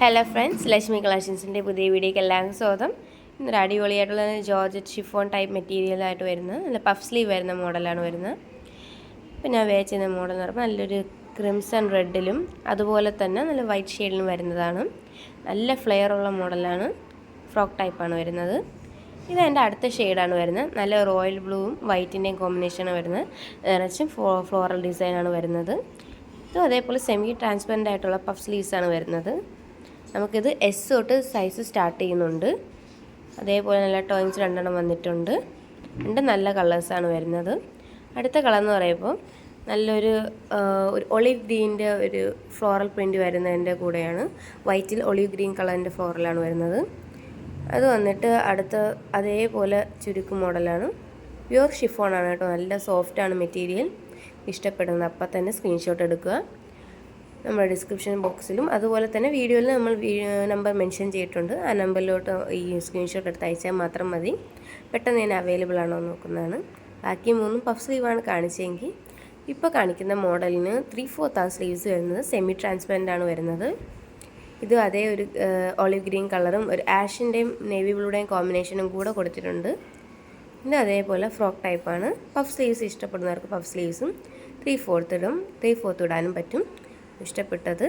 Hello friends Lakshmi കളക്ഷൻസിന്റെ പുതിയ വീഡിയോക്ക് എല്ലാവർക്കും സ്വാഗതം. ഇന്നൊരു അടിപൊളിയായിട്ടുള്ള ജോർജറ്റ് ഷിഫോൺ ടൈപ്പ് മെറ്റീരിയലായിട്ട് വരുന്നത്. നല്ല പഫ് സ്ലീവ് വരുന്ന മോഡലാണ് വരുന്നത്. പിന്നെ ഞാൻ ചെയ്യുന്ന മോഡൽ എന്ന് പറയുമ്പോൾ നല്ലൊരു ക്രിംസൺ റെഡിലും അതുപോലെ തന്നെ നല്ല വൈറ്റ് ഷെയ്ഡിലും വരുന്നതാണ്. നല്ല ഫ്ലെയർ ഉള്ള മോഡലാണ് ഫ്രോക്ക് ടൈപ്പാണ് വരുന്നത്. ഇത് എന്റെ അടുത്ത ഷെയ്ഡാണ് വരുന്നത്. നല്ല റോയൽ ബ്ലൂവും വൈറ്റിന്റെയും കോമ്പിനേഷനാണ് വരുന്നത്. നിറച്ചും ഫ്ലോ ഫ്ലോറൽ ഡിസൈനാണ് വരുന്നത്. ഇതും അതേപോലെ സെമി ട്രാൻസ്പെറന്റ് ആയിട്ടുള്ള പഫ് സ്ലീവ്സാണ് വരുന്നത്. നമുക്കിത് എസ് തൊട്ട് സൈസ് സ്റ്റാർട്ട് ചെയ്യുന്നുണ്ട്. അതേപോലെ നല്ല ടോയിൻസ് രണ്ടെണ്ണം വന്നിട്ടുണ്ട്. രണ്ട് നല്ല കളേഴ്സാണ് വരുന്നത്. അടുത്ത കളർ എന്ന് പറയുമ്പോൾ നല്ലൊരു ഒരു ഒളിവ് ഗ്രീന്റെ ഒരു ഫ്ലോറൽ പ്രിന്റ് വരുന്നതിന്റെ കൂടെയാണ് വൈറ്റിൽ ഒളിവ് ഗ്രീൻ കളറിന്റെ ഫ്ലോറലാണ് വരുന്നത്. അത് വന്നിട്ട് അടുത്ത അതേപോലെ ചുരുക്ക് മോഡലാണ് പ്യുവർ ഷിഫോണാണ് കേട്ടോ. നല്ല സോഫ്റ്റാണ് മെറ്റീരിയൽ ഇഷ്ടപ്പെടുന്നത് അപ്പം തന്നെ സ്ക്രീൻഷോട്ട് എടുക്കുക. നമ്മുടെ ഡിസ്ക്രിപ്ഷൻ ബോക്സിലും അതുപോലെ തന്നെ വീഡിയോയിൽ നമ്മൾ നമ്പർ മെൻഷൻ ചെയ്തിട്ടുണ്ട്. ആ നമ്പറിലോട്ട് ഈ സ്ക്രീൻഷോട്ട് എടുത്ത് അയച്ചാൽ മാത്രം മതി. പെട്ടെന്ന് ഞാൻ അവൈലബിൾ ആണോ എന്ന് നോക്കുന്നതാണ്. ബാക്കി മൂന്നും പഫ് സ്ലീവാണ് കാണിച്ചെങ്കിൽ ഇപ്പോൾ കാണിക്കുന്ന മോഡലിന് ത്രീ ഫോർത്ത് ആ സ്ലീവ്സ് വരുന്നത് സെമി ട്രാൻസ്പെറന്റ് ആണ് വരുന്നത്. ഇത് അതേ ഒരു ഓളിവ് ഗ്രീൻ കളറും ഒരു ആഷിന്റെയും നേവി ബ്ലൂടെയും കോമ്പിനേഷനും കൂടെ കൊടുത്തിട്ടുണ്ട്. പിന്നെ അതേപോലെ ഫ്രോക്ക് ടൈപ്പാണ് പഫ് സ്ലീവ്സ് ഇഷ്ടപ്പെടുന്നവർക്ക് പഫ് സ്ലീവ്സും ത്രീ ഫോർത്ത് ഇടും. ത്രീ ഫോർത്ത് ഇടാനും പറ്റും. ഇഷ്ടപ്പെട്ടത്.